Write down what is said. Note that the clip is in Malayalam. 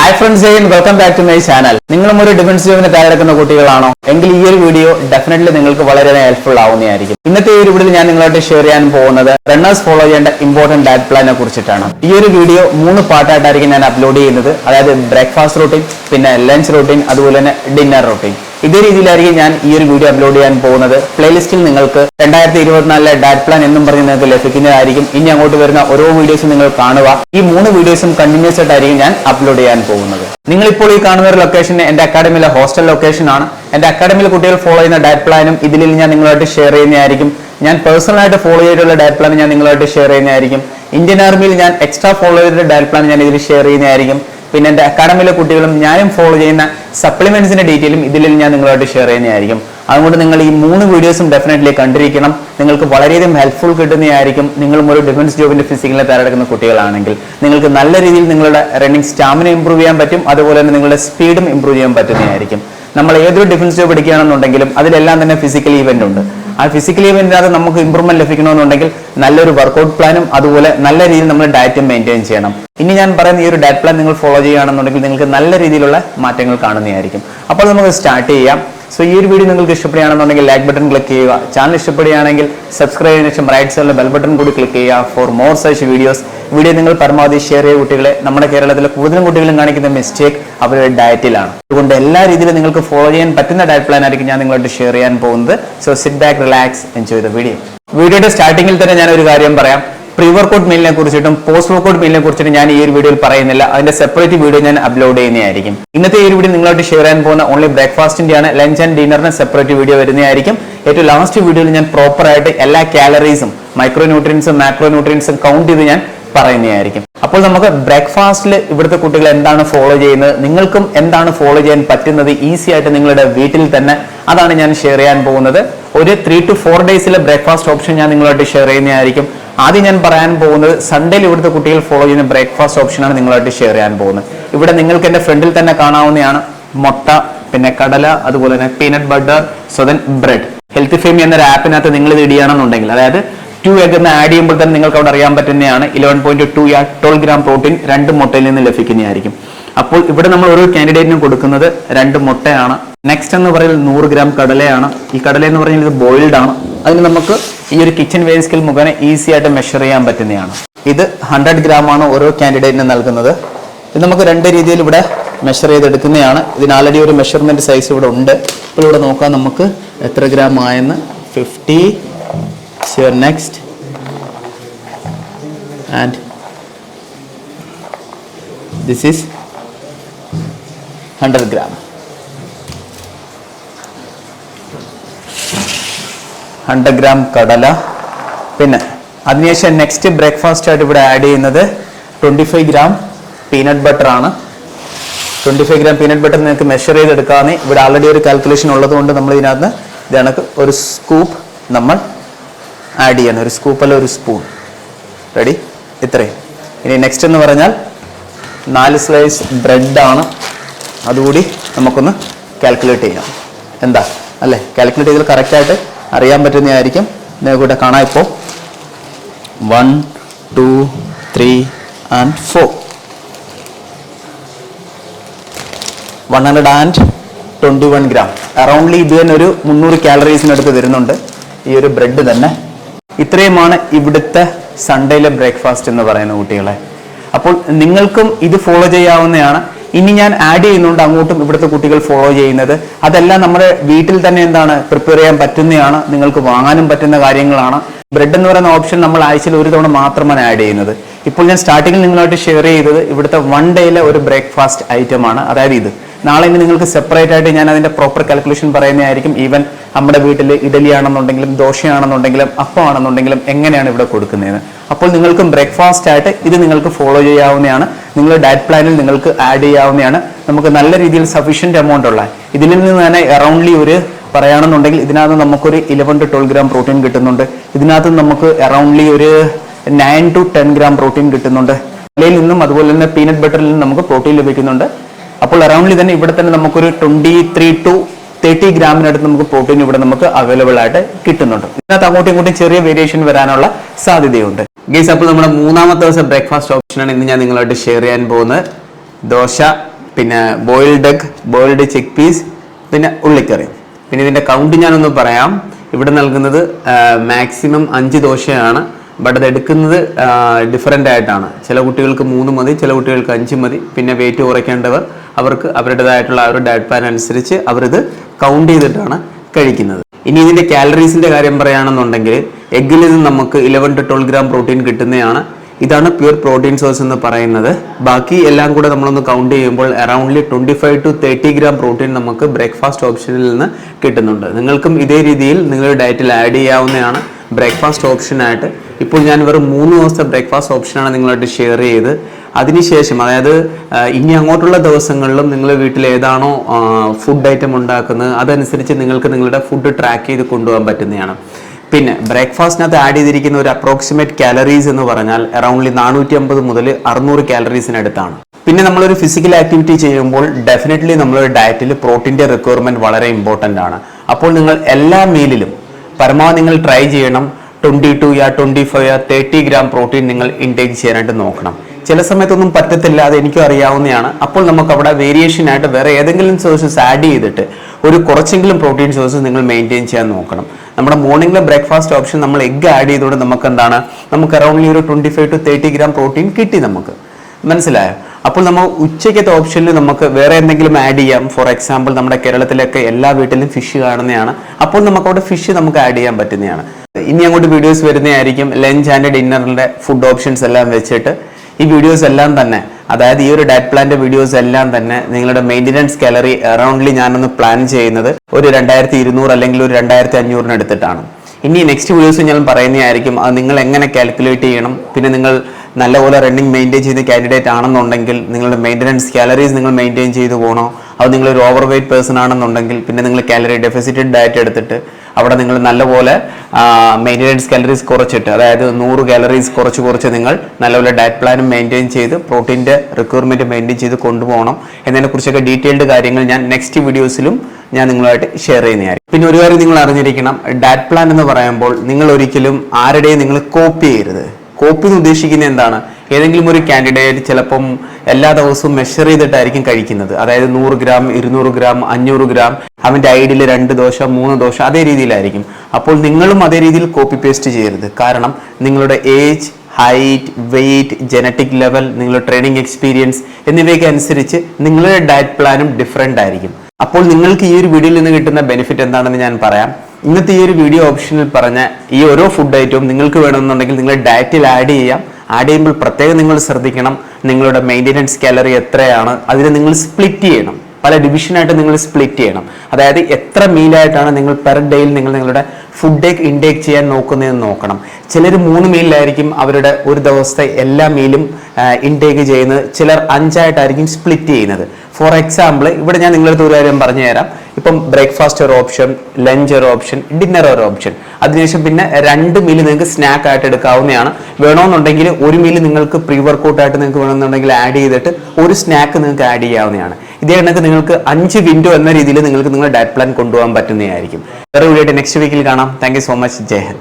Hi friends ഏയും welcome back to my channel നിങ്ങളും ഒരു ഡിഫൻസ് ജോബിന് തയ്യാറെടുക്കുന്ന കുട്ടികളാണോ? എങ്കിൽ ഈ ഒരു വീഡിയോ ഡെഫിനറ്റ്ലി നിങ്ങൾക്ക് വളരെ ഹെൽപ്ഫുൾ ആവുന്നതായിരിക്കും. ഇന്നത്തെ ഈ ഒരു വീഡിയോയിൽ ഞാൻ നിങ്ങളോട്ട് ഷെയർ ചെയ്യാൻ പോകുന്നത് റണ്ണേഴ്സ് ഫോളോ ചെയ്യേണ്ട ഇമ്പോർട്ടന്റ് ഡയറ്റ് പ്ലാനെ കുറിച്ചിട്ടാണ്. ഈ ഒരു വീഡിയോ മൂന്ന് പാർട്ടായിട്ടായിരിക്കും ഞാൻ അപ്ലോഡ് ചെയ്യുന്നത്. അതായത് ബ്രേക്ക്ഫാസ്റ്റ് റൂട്ടീൻ പിന്നെ ലഞ്ച് റൂട്ടീൻ അതുപോലെ തന്നെ ഡിന്നർ റൂട്ടീൻ ഇതേ രീതിയിലായിരിക്കും ഞാൻ ഈ ഒരു വീഡിയോ അപ്ലോഡ് ചെയ്യാൻ പോകുന്നത്. പ്ലേലിസ്റ്റിൽ നിങ്ങൾക്ക് രണ്ടായിരത്തി ഇരുപത്തിനാലിലെ ഡാറ്റ് പ്ലാൻ എന്നും പറഞ്ഞ് നിങ്ങൾക്ക് ലഭിക്കുന്നതായിരിക്കും. ഇനി അങ്ങോട്ട് വരുന്ന ഓരോ വീഡിയോസും നിങ്ങൾ കാണുക. ഈ മൂന്ന് വീഡിയോസും കണ്ടിന്യൂസ് ആയിട്ടായിരിക്കും ഞാൻ അപ്ലോഡ് ചെയ്യാൻ പോകുന്നത്. നിങ്ങൾ ഇപ്പോൾ ഈ കാണുന്ന ഒരു ലൊക്കേഷൻ എന്റെ അക്കാഡമിയിലെ ഹോസ്റ്റൽ ലൊക്കേഷൻ ആണ്. എന്റെ അക്കാഡമിയിൽ കുട്ടികൾ ഫോളോ ചെയ്യുന്ന ഡാറ്റ് പ്ലാനും ഇതിൽ ഞാൻ നിങ്ങളായിട്ട് ഷെയർ ചെയ്യുന്നതായിരിക്കും. ഞാൻ പേഴ്സണലായിട്ട് ഫോളോ ചെയ്തിട്ടുള്ള ഡാറ്റ് പ്ലാൻ ഞാൻ നിങ്ങളായിട്ട് ഷെയർ ചെയ്യുന്നതായിരിക്കും. ഇന്ത്യൻ ആർമിയിൽ ഞാൻ എക്സ്ട്രാ ഫോളോ ചെയ്തിട്ടുള്ള ഡാറ്റ് പ്ലാൻ ഞാൻ ഇതിൽ ഷെയർ ചെയ്യുന്നതായിരിക്കും. പിന്നെ എന്റെ അക്കാഡമിയിലെ കുട്ടികളും ഞാനും ഫോളോ ചെയ്യുന്ന സപ്ലിമെന്റ്സിന്റെ ഡീറ്റെയിലും ഇതിൽ ഞാൻ നിങ്ങളായിട്ട് ഷെയർ ചെയ്യുന്നതായിരിക്കും. അതുകൊണ്ട് നിങ്ങൾ ഈ മൂന്ന് വീഡിയോസും ഡെഫിനറ്റ്ലി കണ്ടിരിക്കണം. നിങ്ങൾക്ക് വളരെയധികം ഹെൽപ്ഫുൾ കിട്ടുന്നതായിരിക്കും. നിങ്ങളും ഒരു ഡിഫൻസ് ജോബിന്റെ ഫിസിക്കലിനെ തയ്യാറെടുക്കുന്ന കുട്ടികളാണെങ്കിൽ നിങ്ങൾക്ക് നല്ല രീതിയിൽ നിങ്ങളുടെ റണ്ണിങ് സ്റ്റാമിന ഇംപ്രൂവ് ചെയ്യാൻ പറ്റും. അതുപോലെ തന്നെ നിങ്ങളുടെ സ്പീഡും ഇംപ്രൂവ് ചെയ്യാൻ പറ്റുന്നതായിരിക്കും. നമ്മൾ ഏതൊരു ഡിഫൻസ് ജോബ് എടുക്കുകയാണെന്നുണ്ടെങ്കിലും അതിലെല്ലാം തന്നെ ഫിസിക്കൽ ഇവന്റ് ഉണ്ട്. ആ ഫിസിക്കലി ഈവന്റിനകത്ത് നമുക്ക് ഇമ്പ്രൂവ്മെന്റ് ലഭിക്കണമെന്നുണ്ടെങ്കിൽ നല്ലൊരു വർക്കൗട്ട് പ്ലാനും അതുപോലെ നല്ല രീതിയിൽ നമ്മൾ ഡയറ്റും മെയിന്റെയിൻ ചെയ്യണം. ഇനി ഞാൻ പറയുന്ന ഈ ഒരു ഡയറ്റ് പ്ലാൻ നിങ്ങൾ ഫോളോ ചെയ്യുകയാണെന്നുണ്ടെങ്കിൽ നിങ്ങൾക്ക് നല്ല രീതിയിലുള്ള മാറ്റങ്ങൾ കാണുന്നതായിരിക്കും. അപ്പോൾ നമുക്ക് സ്റ്റാർട്ട് ചെയ്യാം. സോ ഈ ഒരു വീഡിയോ നിങ്ങൾക്ക് ഇഷ്ടപ്പെടുകയാണെന്നുണ്ടെങ്കിൽ ലൈക്ക് ബട്ടൺ ക്ലിക്ക് ചെയ്യുക. ചാനൽ ഇഷ്ടപ്പെടുകയാണെങ്കിൽ സബ്സ്ക്രൈബ് ചെയ്തതിനു ശേഷം റൈറ്റ് സൈഡിലെ ബെൽ ബട്ടൺ കൂടി ക്ലിക്ക് ചെയ്യുക for more such videos video നിങ്ങൾ പരമാവധി ഷെയർ ചെയ്യുക കുട്ടികളെ നമ്മുടെ കേരളത്തിലെ കൂടുതലും കുട്ടികളും കാണിക്കുന്ന മിസ്റ്റേക്ക് അവരുടെ ഡയറ്റിലാണ് അതുകൊണ്ട് എല്ലാ രീതിയിലും നിങ്ങൾക്ക് ഫോളോ ചെയ്യാൻ പറ്റുന്ന ഡയറ്റ് പ്ലാൻ ആയിരിക്കും ഞാൻ നിങ്ങളോട് ഷെയർ ചെയ്യാൻ പോകുന്നത്. So sit back relax enjoy the video വീഡിയോയുടെ സ്റ്റാർട്ടിങ്ങിൽ തന്നെ ഞാൻ ഒരു കാര്യം പറയാം. പ്രീ വർക്കൗട്ട് മീലിനെ കുറിച്ചിട്ടും പോസ്റ്റ് വർക്കൗട്ട് മീലിനെ കുറിച്ചിട്ടും ഞാൻ ഈ ഒരു വീഡിയോയിൽ പറയുന്നില്ല. അതിന്റെ സെപ്പറേറ്റ് വീഡിയോ ഞാൻ അപ്ലോഡ് ചെയ്യുന്നതായിരിക്കും. ഇന്നത്തെ ഈ ഒരു വീഡിയോ നിങ്ങളായിട്ട് ഷെയർ ചെയ്യാൻ പോകുന്ന ഓൺലി ബ്രേക്ക്ഫാസ്റ്റിന്റെ ആണ് ലഞ്ച് ആൻഡ് ഡിന്നറിന് സെപ്പറേറ്റ് വീഡിയോ വരുന്നതായിരിക്കും. ഏറ്റവും ലാസ്റ്റ് വീഡിയോയിൽ ഞാൻ പ്രോപ്പറായിട്ട് എല്ലാ കാലറീസും മൈക്രോ ന്യൂട്രിയൻസും മാക്രോ ന്യൂട്രിയൻസും കൗണ്ട് ചെയ്ത് ഞാൻ പറയുന്നതായിരിക്കും. അപ്പോൾ നമുക്ക് ബ്രേക്ക്ഫാസ്റ്റിൽ ഇവിടുത്തെ കുട്ടികൾ എന്താണ് ഫോളോ ചെയ്യുന്നത് നിങ്ങൾക്കും എന്താണ് ഫോളോ ചെയ്യാൻ പറ്റുന്നത് ഈസി ആയിട്ട് നിങ്ങളുടെ വീട്ടിൽ തന്നെ അതാണ് ഞാൻ ഷെയർ ചെയ്യാൻ പോകുന്നത്. ഒരു ത്രീ ടു ഫോർ ഡേയ്സിലെ ബ്രേക്ക്ഫാസ്റ്റ് ഓപ്ഷൻ ഞാൻ നിങ്ങളായിട്ട് ഷെയർ ചെയ്യുന്നതായിരിക്കും. ആദ്യം ഞാൻ പറയാൻ പോകുന്നത് സൺഡേയിൽ ഇവിടുത്തെ കുട്ടികൾ ഫോളോ ചെയ്യുന്ന ബ്രേക്ക്ഫാസ്റ്റ് ഓപ്ഷനാണ് നിങ്ങളായിട്ട് ഷെയർ ചെയ്യാൻ പോകുന്നത്. ഇവിടെ നിങ്ങൾക്ക് എന്റെ ഫ്രണ്ടിൽ തന്നെ കാണാവുന്നതാണ് മുട്ട പിന്നെ കടല അതുപോലെ തന്നെ peanut butter so then bread health firm എന്ന ആപ്പിനകത്ത് നിങ്ങൾ ഇത് ഇടിയാണെന്നുണ്ടെങ്കിൽ അതായത് ടു എഗ് എന്ന് ആഡ് ചെയ്യുമ്പോൾ തന്നെ നിങ്ങൾക്ക് അവിടെ അറിയാൻ പറ്റുന്നതാണ് ഇലവൻ പോയിന്റ് ടു യാ ട്വൽവ് ഗ്രാം പ്രോട്ടീൻ രണ്ട് മുട്ടയിൽ നിന്ന് ലഭിക്കുന്നതായിരിക്കും. അപ്പോൾ ഇവിടെ നമ്മൾ ഓരോ കാൻഡിഡേറ്റിനും കൊടുക്കുന്നത് രണ്ട് മുട്ടയാണ്. നെക്സ്റ്റ് എന്ന് പറയുന്നത് നൂറ് ഗ്രാം കടലയാണ്. ഈ കടല എന്ന് പറഞ്ഞാൽ ഇത് ബോയിൽഡ് ആണ്. അതിന് നമുക്ക് ഈ ഒരു കിച്ചൺ വെയിൻ സ്കിൽ മുഖേന ഈസി ആയിട്ട് മെഷർ ചെയ്യാൻ പറ്റുന്നതാണ്. ഇത് ഹൺഡ്രഡ് ഗ്രാം ആണ് ഓരോ കാൻഡിഡേറ്റിനും നൽകുന്നത്. ഇത് നമുക്ക് രണ്ട് രീതിയിൽ ഇവിടെ മെഷർ ചെയ്തെടുക്കുന്നതാണ്. ഇതിന് ആൾറെഡി ഒരു മെഷർമെന്റ് സൈസ് ഇവിടെ ഉണ്ട്. ഇപ്പോൾ ഇവിടെ നോക്കാം നമുക്ക് എത്ര ഗ്രാം ആയെന്ന്. Fifty next and this is hundred gram hundred gram കടല. പിന്നെ അതിനുശേഷം നെക്സ്റ്റ് ബ്രേക്ക്ഫാസ്റ്റ് ആയിട്ട് ഇവിടെ ആഡ് ചെയ്യുന്നത് twenty five gram peanut butter ആണ്. Twenty five gram peanut butter നിങ്ങൾക്ക് മെഷർ ചെയ്തെടുക്കാമെന്ന് ഇവിടെ ആൾറെഡി ഒരു കാൽക്കുലേഷൻ ഉള്ളതുകൊണ്ട് നമ്മൾ ഇതിനകത്ത് ഇത് ഒരു സ്കൂപ്പ് നമ്മൾ ആഡ് ചെയ്യണം. ഒരു സ്കൂപ്പ് അല്ല ഒരു സ്പൂൺ റെഡി ഇത്രയും. ഇനി നെക്സ്റ്റ് എന്ന് പറഞ്ഞാൽ നാല് സ്ലൈസ് ബ്രെഡാണ് അതുകൂടി നമുക്കൊന്ന് കാൽക്കുലേറ്റ് ചെയ്യാം എന്താ? അല്ലേ? കാൽക്കുലേറ്റ് ചെയ്തത് കറക്റ്റായിട്ട് അറിയാൻ പറ്റുന്നതായിരിക്കും. നിങ്ങൾക്ക് കൂടെ കാണാം ഇപ്പോൾ. One two three and four one hundred and twenty one gram aroundly ഇത് തന്നെ ഒരു മുന്നൂറ് കാലറീസിനടുത്ത് വരുന്നുണ്ട്. ഈ ഒരു ബ്രെഡ് തന്നെ. ഇത്രയുമാണ് ഇവിടുത്തെ സൺഡേയിലെ ബ്രേക്ക്ഫാസ്റ്റ് എന്ന് പറയുന്ന കുട്ടികളെ. അപ്പോൾ നിങ്ങൾക്കും ഇത് ഫോളോ ചെയ്യാവുന്നതാണ്. ഇനി ഞാൻ ആഡ് ചെയ്യുന്നുണ്ട് അങ്ങോട്ടും ഇവിടുത്തെ കുട്ടികൾ ഫോളോ ചെയ്യുന്നത്. അതെല്ലാം നമ്മുടെ വീട്ടിൽ തന്നെ എന്താണ് പ്രിപ്പയർ ചെയ്യാൻ പറ്റുന്നതാണ്. നിങ്ങൾക്ക് വാങ്ങാനും പറ്റുന്ന കാര്യങ്ങളാണ്. ബ്രെഡ് എന്ന് പറയുന്ന ഓപ്ഷൻ നമ്മൾ ആഴ്ചയിൽ ഒരു തവണ മാത്രമാണ് ആഡ് ചെയ്യുന്നത്. ഇപ്പോൾ ഞാൻ സ്റ്റാർട്ടിങ്ങിൽ നിങ്ങളായിട്ട് ഷെയർ ചെയ്തത് ഇവിടുത്തെ വൺ ഡേയിലെ ഒരു ബ്രേക്ക്ഫാസ്റ്റ് ഐറ്റം ആണ്. അതായത് ഇത്. നാളെ ഇനി നിങ്ങൾക്ക് സെപ്പറേറ്റ് ആയിട്ട് ഞാൻ അതിന്റെ പ്രോപ്പർ കാൽക്കുലേഷൻ പറയുന്നതായിരിക്കും. ഈവൻ നമ്മുടെ വീട്ടിൽ ഇഡലി ആണെന്നുണ്ടെങ്കിലും ദോശയാണെന്നുണ്ടെങ്കിലും അപ്പമാണെന്നുണ്ടെങ്കിലും എങ്ങനെയാണ് ഇവിടെ കൊടുക്കുന്നത്? അപ്പോൾ നിങ്ങൾക്കും ബ്രേക്ക്ഫാസ്റ്റ് ആയിട്ട് ഇത് നിങ്ങൾക്ക് ഫോളോ ചെയ്യാവുന്നതാണ്. നിങ്ങൾ ഡയറ്റ് പ്ലാനിൽ നിങ്ങൾക്ക് ആഡ് ചെയ്യാവുന്നതാണ്. നമുക്ക് നല്ല രീതിയിൽ സഫീഷ്യന്റ് എമൗണ്ട് ഉള്ള. ഇതിൽ നിന്ന് തന്നെ അറൗണ്ട്ലി ഒരു പറയുകയാണെന്നുണ്ടെങ്കിൽ ഇതിനകത്ത് നമുക്കൊരു eleven to twelve gram protein കിട്ടുന്നുണ്ട്. ഇതിനകത്ത് നമുക്ക് അറൗണ്ട്ലി ഒരു nine to ten gram protein കിട്ടുന്നുണ്ട്. ഇലയിൽ നിന്നും അതുപോലെ തന്നെ പീനട്ട് ബട്ടറിൽ നിന്നും നമുക്ക് പ്രോട്ടീൻ ലഭിക്കുന്നുണ്ട്. അപ്പോൾ അറൗണ്ട്ലി തന്നെ ഇവിടെ തന്നെ നമുക്കൊരു ട്വന്റി ത്രീ ടു തേർട്ടി ഗ്രാമിനടുത്ത് നമുക്ക് പ്രോട്ടീൻ ഇവിടെ നമുക്ക് അവൈലബിൾ ആയിട്ട് കിട്ടുന്നുണ്ട്. ഇതിനകത്ത് അങ്ങോട്ടും ഇങ്ങോട്ടും ചെറിയ വേരിയേഷൻ വരാനുള്ള സാധ്യതയുണ്ട്. ഗൈസ് അപ്പോൾ നമ്മുടെ മൂന്നാമത്തെ ദിവസം ബ്രേക്ക്ഫാസ്റ്റ് ഓപ്ഷനാണ് ഇന്ന് ഞാൻ നിങ്ങളായിട്ട് ഷെയർ ചെയ്യാൻ പോകുന്നത്. ദോശ പിന്നെ boiled egg boiled chick peas പിന്നെ ഉള്ളിക്കറി. പിന്നെ ഇതിന്റെ കൗണ്ട് ഞാനൊന്ന് പറയാം. ഇവിടെ നൽകുന്നത് മാക്സിമം അഞ്ച് ദോശയാണ്. ബട്ട് അത് എടുക്കുന്നത് ഡിഫറെന്റ് ആയിട്ടാണ്. ചില കുട്ടികൾക്ക് മൂന്ന് മതി ചില കുട്ടികൾക്ക് അഞ്ച് മതി. പിന്നെ വെയിറ്റ് കുറയ്ക്കേണ്ടവർ അവർക്ക് അവരുടേതായിട്ടുള്ള ഒരു ഡയറ്റ് പ്ലാൻ അനുസരിച്ച് അവരിത് കൗണ്ട് ചെയ്തിട്ടാണ് കഴിക്കുന്നത്. ഇനി ഇതിന്റെ കാലറീസിന്റെ കാര്യം പറയുകയാണെന്നുണ്ടെങ്കിൽ എഗ്ഗിൽ നിന്ന് നമുക്ക് eleven to twelve gram protein കിട്ടുന്നതാണ്. ഇതാണ് പ്യൂർ പ്രോട്ടീൻ സോഴ്സ് എന്ന് പറയുന്നത്. ബാക്കി എല്ലാം കൂടെ നമ്മളൊന്ന് കൗണ്ട് ചെയ്യുമ്പോൾ aroundly twenty five to thirty gram protein നമുക്ക് ബ്രേക്ക്ഫാസ്റ്റ് ഓപ്ഷനിൽ നിന്ന് കിട്ടുന്നുണ്ട്. നിങ്ങൾക്കും ഇതേ രീതിയിൽ നിങ്ങളുടെ ഡയറ്റിൽ ആഡ് ചെയ്യാവുന്നതാണ് ബ്രേക്ക്ഫാസ്റ്റ് ഓപ്ഷനായിട്ട് ഇപ്പോൾ ഞാൻ വെറും മൂന്ന് ദിവസത്തെ ബ്രേക്ക്ഫാസ്റ്റ് ഓപ്ഷനാണ് നിങ്ങളായിട്ട് ഷെയർ ചെയ്ത് അതിനുശേഷം അതായത് ഇനി അങ്ങോട്ടുള്ള ദിവസങ്ങളിലും നിങ്ങൾ വീട്ടിൽ ഏതാണോ ഫുഡ് ഐറ്റം ഉണ്ടാക്കുന്നത് അതനുസരിച്ച് നിങ്ങൾക്ക് നിങ്ങളുടെ ഫുഡ് ട്രാക്ക് ചെയ്ത് കൊണ്ടുപോകാൻ പറ്റുന്നതാണ്. പിന്നെ ബ്രേക്ക്ഫാസ്റ്റിനകത്ത് ആഡ് ചെയ്തിരിക്കുന്ന ഒരു അപ്രോക്സിമേറ്റ് കാലറീസ് എന്ന് പറഞ്ഞാൽ അറൌണ്ട്ലി നാനൂറ്റി അമ്പത് മുതൽ അറുന്നൂറ് കാലറീസിനടുത്താണ് പിന്നെ നമ്മളൊരു ഫിസിക്കൽ ആക്ടിവിറ്റി ചെയ്യുമ്പോൾ ഡെഫിനറ്റ്ലി നമ്മളൊരു ഡയറ്റിൽ പ്രോട്ടീന്റെ റിക്വയർമെന്റ് വളരെ ഇമ്പോർട്ടന്റ് ആണ്. അപ്പോൾ നിങ്ങൾ എല്ലാ മീലിലും പരമാവധി നിങ്ങൾ ട്രൈ ചെയ്യണം. ട്വന്റി ടു യാ ട്വന്റി ഫൈവ് യാ തേർട്ടി ഗ്രാം പ്രോട്ടീൻ നിങ്ങൾ ഇൻടേക്ക് ചെയ്യാനായിട്ട് നോക്കണം. ചില സമയത്തൊന്നും പറ്റത്തില്ല അത് എനിക്കും അറിയാവുന്നതാണ്. അപ്പോൾ നമുക്ക് അവിടെ വേരിയേഷൻ ആയിട്ട് വേറെ ഏതെങ്കിലും സോഴ്സസ് ആഡ് ചെയ്തിട്ട് ഒരു കുറച്ചെങ്കിലും പ്രോട്ടീൻ സോഴ്സസ് നിങ്ങൾ മെയിന്റെയിൻ ചെയ്യാൻ നോക്കണം. നമ്മുടെ മോർണിംഗിലെ ബ്രേക്ക്ഫാസ്റ്റ് ഓപ്ഷൻ നമ്മൾ എഗ്ഗ് ആഡ് ചെയ്തുകൊണ്ട് നമുക്ക് എന്താണ് നമുക്ക് അറൗണ്ട്ലി ഒരു twenty five to thirty gram protein കിട്ടി നമുക്ക്. മനസ്സിലായോ? അപ്പോൾ നമ്മൾ ഉച്ചയ്ക്കത്തെ ഓപ്ഷനിൽ നമുക്ക് വേറെ എന്തെങ്കിലും ആഡ് ചെയ്യാം. ഫോർ എക്സാമ്പിൾ നമ്മുടെ കേരളത്തിലൊക്കെ എല്ലാ വീട്ടിലും ഫിഷ് കാണുന്നതാണ്. അപ്പോൾ നമുക്ക് അവിടെ ഫിഷ് നമുക്ക് ആഡ് ചെയ്യാൻ പറ്റുന്നതാണ്. ഇനി അങ്ങോട്ട് വീഡിയോസ് വരുന്നതായിരിക്കും. ലഞ്ച് ആൻഡ് ഡിന്നറിന്റെ ഫുഡ് ഓപ്ഷൻസ് എല്ലാം വെച്ചിട്ട് ഈ വീഡിയോസ് എല്ലാം തന്നെ അതായത് ഈ ഒരു ഡയറ്റ് പ്ലാന്റെ വീഡിയോസ് എല്ലാം തന്നെ നിങ്ങളുടെ മെയിന്റനൻസ് കാലറി അറൗണ്ട്ലി ഞാനൊന്ന് പ്ലാൻ ചെയ്യുന്നത് ഒരു രണ്ടായിരത്തി ഇരുന്നൂറ് അല്ലെങ്കിൽ ഒരു രണ്ടായിരത്തി അഞ്ഞൂറിന് എടുത്തിട്ടാണ്. ഇനി നെക്സ്റ്റ് വീഡിയോസ് ഞാൻ പറയുന്നതായിരിക്കും അത് നിങ്ങൾ എങ്ങനെ കാൽക്കുലേറ്റ് ചെയ്യണം പിന്നെ നിങ്ങൾ നല്ലപോലെ റണ്ണിങ് മെയിന്റെയിൻ ചെയ്ത കാൻഡിഡേറ്റ് ആണെന്നുണ്ടെങ്കിൽ നിങ്ങളുടെ മെയിന്റനൻസ് കാലറീസ് നിങ്ങൾ മെയിന്റെയിൻ ചെയ്തു പോകണോ അത് നിങ്ങളൊരു ഓവർ വെയിറ്റ് പേഴ്സൺ ആണെന്നുണ്ടെങ്കിൽ പിന്നെ നിങ്ങൾ കാലറി ഡെഫിസിറ്റഡ് ഡയറ്റ് എടുത്തിട്ട് അവിടെ നിങ്ങൾ നല്ലപോലെ മെയിന്റനൻസ് കാലറീസ് കുറച്ചിട്ട് അതായത് നൂറ് കാലറീസ് കുറച്ച് കുറച്ച് നിങ്ങൾ നല്ലപോലെ ഡയറ്റ് പ്ലാനും മെയിന്റെയിൻ ചെയ്ത് പ്രോട്ടീന്റെ റിക്വയർമെന്റ് മെയിന്റെയിൻ ചെയ്ത് കൊണ്ടുപോകണം. എന്നതിനെക്കുറിച്ചൊക്കെ ഡീറ്റെയിൽഡ് കാര്യങ്ങൾ ഞാൻ നെക്സ്റ്റ് വീഡിയോസിലും ഞാൻ നിങ്ങളുമായിട്ട് ഷെയർ ചെയ്യുന്നതായിരിക്കും. പിന്നെ ഒരു കാര്യം നിങ്ങൾ അറിഞ്ഞിരിക്കണം ഡയറ്റ് പ്ലാൻ എന്ന് പറയുമ്പോൾ നിങ്ങൾ ഒരിക്കലും ആരുടെയും നിങ്ങൾ കോപ്പി ചെയ്യരുത്. കോപ്പി എന്ന് ഉദ്ദേശിക്കുന്നത് എന്താണ്? ഏതെങ്കിലും ഒരു കാൻഡിഡേറ്റ് ചിലപ്പം എല്ലാ ദിവസവും മെഷർ ചെയ്തിട്ടായിരിക്കും കഴിക്കുന്നത്. അതായത് നൂറ് ഗ്രാം ഇരുന്നൂറ് ഗ്രാം അഞ്ഞൂറ് ഗ്രാം അവന്റെ ഐഡിൽ രണ്ട് ദോശ മൂന്ന് ദോശ അതേ രീതിയിലായിരിക്കും. അപ്പോൾ നിങ്ങളും അതേ രീതിയിൽ കോപ്പി പേസ്റ്റ് ചെയ്യരുത്. കാരണം നിങ്ങളുടെ age height weight genetic level നിങ്ങളുടെ ട്രെയിനിങ് എക്സ്പീരിയൻസ് എന്നിവയ്ക്ക് അനുസരിച്ച് നിങ്ങളുടെ ഡയറ്റ് പ്ലാനും ഡിഫറെന്റ് ആയിരിക്കും. അപ്പോൾ നിങ്ങൾക്ക് ഈ ഒരു വീഡിയോയിൽ നിന്ന് കിട്ടുന്ന ബെനിഫിറ്റ് എന്താണെന്ന് ഞാൻ പറയാം. ഇന്നത്തെ ഈ ഒരു വീഡിയോ ഓപ്ഷനിൽ പറഞ്ഞ ഈ ഓരോ ഫുഡ് ഐറ്റവും നിങ്ങൾക്ക് വേണമെന്നുണ്ടെങ്കിൽ നിങ്ങൾ ഡയറ്റിൽ ആഡ് ചെയ്യാം. ആഡ് ചെയ്യുമ്പോൾ പ്രത്യേകം നിങ്ങൾ ശ്രദ്ധിക്കണം നിങ്ങളുടെ മെയിന്റെനൻസ് കാലറി എത്രയാണ് അതിനെ നിങ്ങൾ സ്പ്ലിറ്റ് ചെയ്യണം. പല ഡിവിഷനായിട്ട് നിങ്ങൾ സ്പ്ലിറ്റ് ചെയ്യണം. അതായത് എത്ര മീലായിട്ടാണ് നിങ്ങൾ പെർ ഡേയിൽ നിങ്ങൾ നിങ്ങളുടെ ഫുഡ് ഇൻടേക്ക് ചെയ്യാൻ നോക്കുന്നതെന്ന് നോക്കണം. ചിലർ മൂന്ന് മീലിലായിരിക്കും അവരുടെ ഒരു ദിവസത്തെ എല്ലാ മീലും ഇൻടേക്ക് ചെയ്യുന്നത്. ചിലർ അഞ്ചായിട്ടായിരിക്കും സ്പ്ലിറ്റ് ചെയ്യുന്നത്. ഫോർ എക്സാമ്പിൾ ഇവിടെ ഞാൻ നിങ്ങളുടെ ഒരു കാര്യം പറഞ്ഞു തരാം ഇപ്പം ബ്രേക്ക്ഫാസ്റ്റ് ഒരു ഓപ്ഷൻ ലഞ്ച് ഒരു ഓപ്ഷൻ ഡിന്നർ ഒരു ഓപ്ഷൻ അതിനുശേഷം പിന്നെ രണ്ട് മീൽ നിങ്ങൾക്ക് സ്നാക്ക് ആയിട്ട് എടുക്കാവുന്നതാണ്. വേണമെന്നുണ്ടെങ്കിൽ ഒരു മീൽ നിങ്ങൾക്ക് പ്രീ വർക്കൗട്ട് ആയിട്ട് നിങ്ങൾക്ക് വേണമെന്നുണ്ടെങ്കിൽ ആഡ് ചെയ്തിട്ട് ഒരു സ്നാക്ക് നിങ്ങൾക്ക് ആഡ് ചെയ്യാവുന്നതാണ്. ഇതേ കണക്ക് നിങ്ങൾക്ക് അഞ്ച് വിൻഡോ എന്ന രീതിയിൽ നിങ്ങൾക്ക് നിങ്ങളുടെ ഡയറ്റ് പ്ലാൻ കൊണ്ടുപോകാൻ പറ്റുന്നതായിരിക്കും. വേറെ വീഡിയോ നെക്സ്റ്റ് വീക്കിൽ കാണാം. താങ്ക് സോ മച്ച് ജയ്